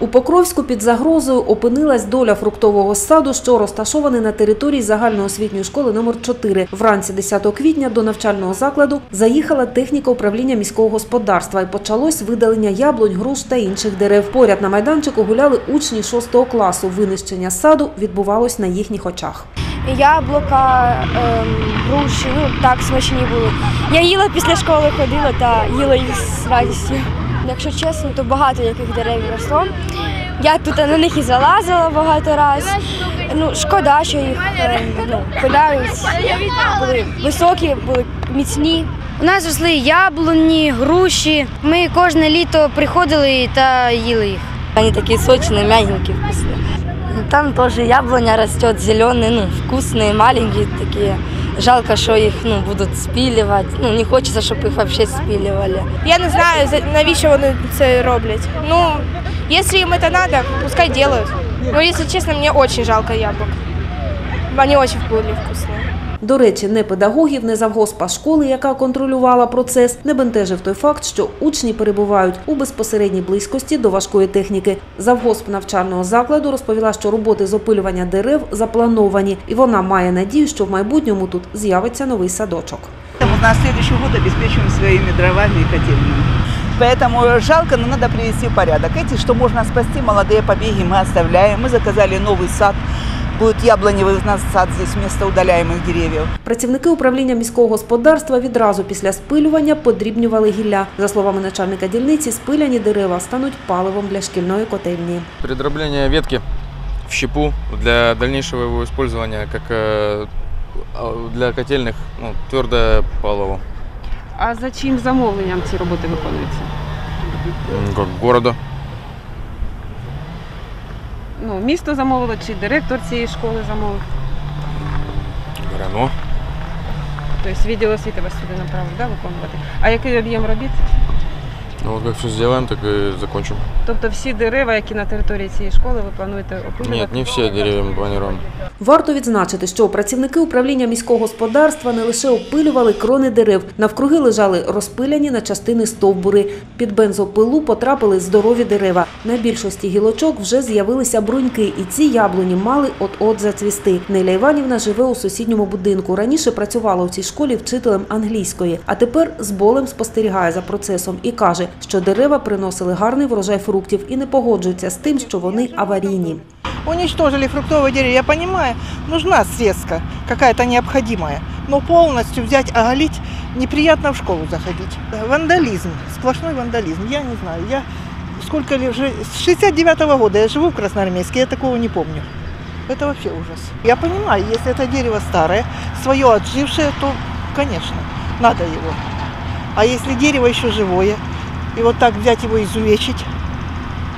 У Покровську під загрозою опинилась доля фруктового саду, що розташований на території загальноосвітньої школи номер 4 Вранці 10 квітня до навчального закладу заїхала техніка управління міського господарства і почалось видалення яблунь, груш та інших дерев. Поряд на майданчику гуляли учні 6 класу. Винищення саду відбувалось на їхніх очах. Яблука, ем, груші, ну так смачні були. Я їла після школи ходила та їла їх з радістю. Якщо чесно, то багато яких дерев росло. Я тут на них і залазила багато разів. Ну, шкода, що їх ем, ну, пиляють. Були високі, були міцні. У нас росли яблуні, груші. Ми кожне літо приходили та їли їх. Они такие сочные, мягенькие, вкусные. Там тоже яблоня растет, зеленые, ну, вкусные, маленькие такие. Жалко, що їх ну, будуть спиливать. Ну, не хочется, щоб их вообще спиливали. Я не знаю, навіщо вони це роблять. Ну, якщо їм це треба, пускай делают. Ну, якщо чесно, мені дуже жалко яблук. Вони дуже були вкусні. До речі, не педагогів, не завгоспа школи, яка контролювала процес, не бентежив той факт, що учні перебувають у безпосередній близькості до важкої техніки. Завгосп навчального закладу розповіла, що роботи з опилювання дерев заплановані, і вона має надію, що в майбутньому тут з'явиться новий садочок. Поэтому на следующий год обеспечиваем своими дровами и котельными. Поэтому жалко, но надо привести в порядок. Эти, что можно спасти, молодые побеги мы оставляем. Мы заказали новый сад. Будет яблоневый у нас сад здесь вместо удаляемых деревьев. Працівники управління міського господарства відразу після спилювання подрібнювали гілля. За словами начальника дільниці, спиляні дерева стануть паливом для шкільної котельні. Предробление ветки в щепу для дальнейшего его использования как э, а, для котельных ну, твердое палово А за чим замовленням ці роботи виконуються? м, как города. Ну, місто замовило чи директор цієї школи замовив? РАНО. Тобто відділ освіти вас сюди направив, да, виконувати. А який об'єм робіт? Ну вот как все сделаем, так и закончим. Тобто всі дерева, які на території цієї школи, ви плануєте опилювати? Нет, не все деревья мы планируем. Варто відзначити, що працівники управління міського господарства не лише опилювали крони дерев, навкруги лежали розпиляні на частини стовбури. Під бензопилу потрапили здорові дерева. На більшості гілочок вже з'явилися бруньки, і ці яблуні мали от-от зацвісти. Неля Іванівна живе у сусідньому будинку. Раніше працювала у цій школі вчителем англійської, а тепер з болем спостерігає за процесом і каже, що дерева приносили гарний врожай фруктів і не погоджується з тим, що вони аварійні. уничтожили фруктовые деревья. Я понимаю, нужна средства какая-то необходимая. Но полностью взять, оголить, неприятно в школу заходить. Вандализм, сплошной вандализм. Я не знаю, я сколько ли уже, с 69 года я живу в Красноармейске, я такого не помню. Это вообще ужас. Я понимаю, если это дерево старое, свое отжившее, то, конечно, надо его. А если дерево еще живое, и вот так взять его изувечить,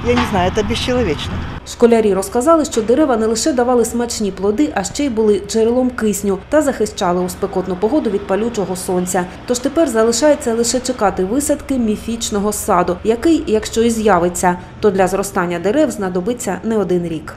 я не знаю, это бесчеловечно. Школярі розказали, що дерева не лише давали смачні плоди, а ще й були джерелом кисню та захищали у спекотну погоду від палючого сонця. Тож тепер залишається лише чекати висадки міфічного саду, який, якщо і з'явиться, то для зростання дерев знадобиться не один рік.